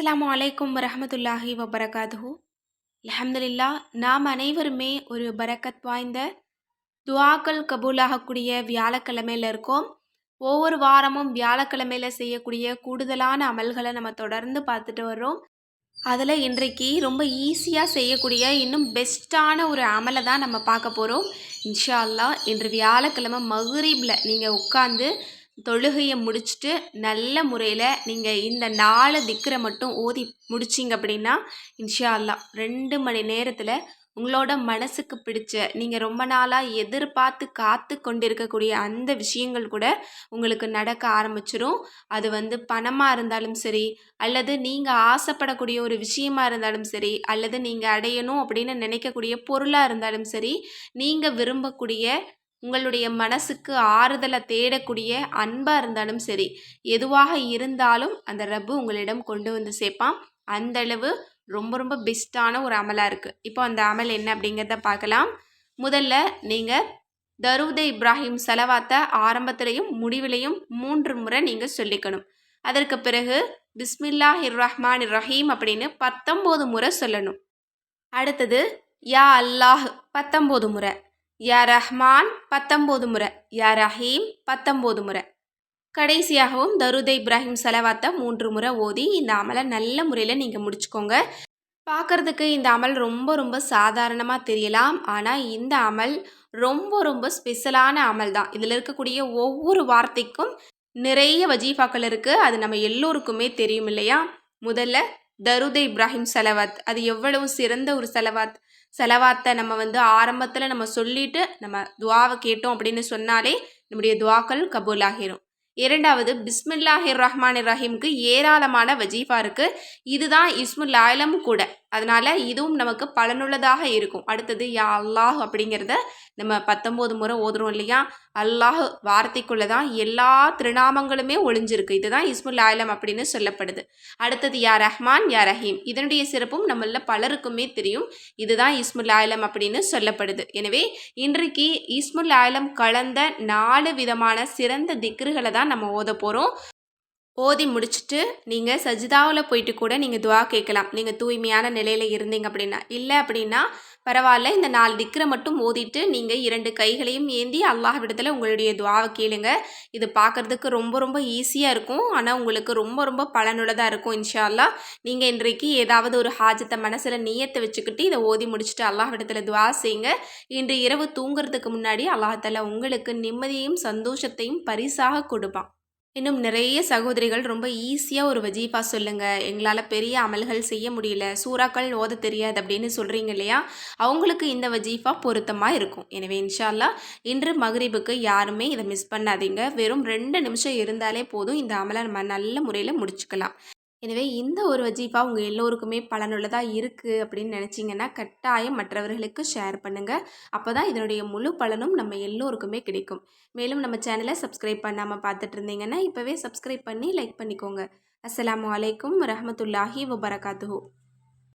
அஸ்லாம் அலைக்கும் வரமத்துல்லாஹி வபரகாதுஹு அல்ஹம்துலில்லா நாம் அனைவருமே ஒரு பரக்கத் வாய்ந்த துவாக்கள் கபூலாகக்கூடிய வியாழக்கிழமையில் இருக்கோம். ஒவ்வொரு வாரமும் வியாழக்கிழமையில் செய்யக்கூடிய கூடுதலான அமல்களை நம்ம தொடர்ந்து பார்த்துட்டு வர்றோம். அதில் இன்றைக்கு ரொம்ப ஈஸியாக செய்யக்கூடிய இன்னும் பெஸ்ட்டான ஒரு அமலை தான் நம்ம பார்க்க போகிறோம் இன்ஷா அல்லாஹ் இன்று வியாழக்கிழமை மகுரீபில் நீங்கள் உட்காந்து தொழுகையை முடிச்சுட்டு நல்ல முறையில் நீங்கள் இந்த நாலு திக்கரை மட்டும் ஓதி முடிச்சிங்க அப்படின்னா இன்ஷா அல்லா ரெண்டு மணி நேரத்தில் உங்களோட மனசுக்கு பிடிச்ச நீங்கள் ரொம்ப நாளாக எதிர்பார்த்து காத்து கொண்டிருக்கக்கூடிய அந்த விஷயங்கள் கூட உங்களுக்கு நடக்க ஆரம்பிச்சிரும். அது வந்து பணமாக இருந்தாலும் சரி அல்லது நீங்கள் ஆசைப்படக்கூடிய ஒரு விஷயமா இருந்தாலும் சரி அல்லது நீங்கள் அடையணும் அப்படின்னு நினைக்கக்கூடிய பொருளாக இருந்தாலும் சரி நீங்கள் விரும்பக்கூடிய உங்களுடைய மனசுக்கு ஆறுதலை தேடக்கூடிய அன்பாக இருந்தாலும் சரி எதுவாக இருந்தாலும் அந்த ரப்பு உங்களிடம் கொண்டு வந்து சேர்ப்பான். அந்தளவு ரொம்ப ரொம்ப பெஸ்ட்டான ஒரு அமலாக இருக்குது இப்போ அந்த அமல் என்ன அப்படிங்கிறத பார்க்கலாம். முதல்ல நீங்கள் தருவுத இப்ராஹிம் செலவாத்த ஆரம்பத்திலையும் முடிவிலையும் மூன்று முறை நீங்கள் சொல்லிக்கணும். அதற்கு பிறகு பிஸ்மில்லா இர் ரஹ்மான் ரஹீம் அப்படின்னு பத்தொம்போது முறை சொல்லணும். அடுத்தது யா அல்லாஹ் பத்தொம்போது முறை. யா ரஹ்மான் பத்தொம்போது முறை யா ரஹீம் பத்தொம்போது முறை. கடைசியாகவும் தருதை இப்ராஹிம் செலவாத்தை மூன்று முறை ஓதி இந்த அமலை நல்ல முறையில் நீங்கள் முடிச்சுக்கோங்க. பார்க்குறதுக்கு இந்த அமல் ரொம்ப ரொம்ப சாதாரணமாக தெரியலாம். ஆனால் இந்த அமல் ரொம்ப ரொம்ப ஸ்பெஷலான அமல் தான். இதில் இருக்கக்கூடிய ஒவ்வொரு வார்த்தைக்கும் நிறைய வஜீஃபாக்கள் இருக்குது அது நம்ம எல்லோருக்குமே தெரியும் இல்லையா? முதல்ல தருதை இப்ராஹிம் செலவாத். அது எவ்வளவு சிறந்த ஒரு செலவாத். செலவாத்தை நம்ம வந்து ஆரம்பத்தில் நம்ம சொல்லிட்டு நம்ம துவாவை கேட்டோம் அப்படின்னு சொன்னாலே நம்முடைய துவாக்கள் கபூல் ஆகிரும் இரண்டாவது பிஸ்மில்லாஹிர் ரஹ்மான் ரஹீம்க்கு ஏராளமான வஜீஃபா இருக்குது இதுதான் இஸ்முல் ஆயிலம் கூட. அதனால் இதுவும் நமக்கு பலனுள்ளதாக இருக்கும். அடுத்தது யா அல்லாஹ் அப்படிங்கிறத நம்ம பத்தொம்போது முறை ஓதுறோம் இல்லையா? அல்லாஹ் வார்த்தைக்குள்ளே தான் எல்லா திருநாமங்களுமே ஒளிஞ்சிருக்கு. இதுதான் இஸ்முல் ஆயிலம் அப்படின்னு சொல்லப்படுது. அடுத்தது யா ரஹ்மான் யா ரஹீம். இதனுடைய சிறப்பும் நம்மள பலருக்குமே தெரியும். இதுதான் இஸ்முல் ஆயிலம் அப்படின்னு சொல்லப்படுது. எனவே இன்றைக்கு இஸ்முல் ஆயிலம் கலந்த நாலு விதமான சிறந்த திக்ருகளை தான் நம்ம ஓத போகிறோம் ஓதி முடிச்சுட்டு நீங்கள் சஜிதாவில் போயிட்டு கூட நீங்கள் துவா கேட்கலாம். நீங்கள் தூய்மையான நிலையில் இருந்தீங்க அப்படின்னா. இல்லை அப்படின்னா பரவாயில்ல இந்த நாலு திக்கரை மட்டும் ஓதிட்டு நீங்கள் இரண்டு கைகளையும் ஏந்தி அல்லாஹ் விடத்தில் உங்களுடைய துவாவை கேளுங்க. இது பார்க்குறதுக்கு ரொம்ப ரொம்ப ஈஸியாக இருக்கும். ஆனால் உங்களுக்கு ரொம்ப ரொம்ப பலனுள்ளதாக இருக்கும் இன்ஷால்லா நீங்கள் இன்றைக்கு ஏதாவது ஒரு ஹாஜத்தை மனசில் நீயத்தை வச்சுக்கிட்டு இதை ஓதி முடிச்சுட்டு அல்லாஹ் விடத்தில் துவா செய்யுங்க இன்று இரவு தூங்குறதுக்கு முன்னாடி அல்லாஹால உங்களுக்கு நிம்மதியையும் சந்தோஷத்தையும் பரிசாக கொடுப்பான். இன்னும் நிறைய சகோதரிகள் ரொம்ப ஈஸியாக ஒரு வஜீஃபா சொல்லுங்கள் எங்களால் பெரிய அமல்கள் செய்ய முடியல. சூறாக்கள் ஓத தெரியாது அப்படின்னு சொல்கிறீங்க இல்லையா? அவங்களுக்கு இந்த வஜீஃபா பொருத்தமாக இருக்கும். எனவே இன்ஷால்லா இன்று மகரிபுக்கு யாருமே இதை மிஸ் பண்ணாதீங்க. வெறும் ரெண்டு நிமிஷம் இருந்தாலே போதும். இந்த அமலை நம்ம நல்ல முறையில் முடிச்சுக்கலாம். எனவே இந்த ஒரு வஜீஃபா உங்கள் எல்லோருக்குமே பலனுள்ளதாக இருக்குது அப்படின்னு நினச்சிங்கன்னா கட்டாயம் மற்றவர்களுக்கு ஷேர் பண்ணுங்கள் அப்போ தான் இதனுடைய முழு பலனும் நம்ம எல்லோருக்குமே கிடைக்கும். மேலும் நம்ம சேனலை சப்ஸ்கிரைப் பண்ணாமல் பார்த்துட்டு இருந்தீங்கன்னா இப்போவே சப்ஸ்கிரைப் பண்ணி லைக் பண்ணிக்கோங்க. அஸ்லாம் வலைக்கம் வரமத்துல்லாஹி வபரகாத்து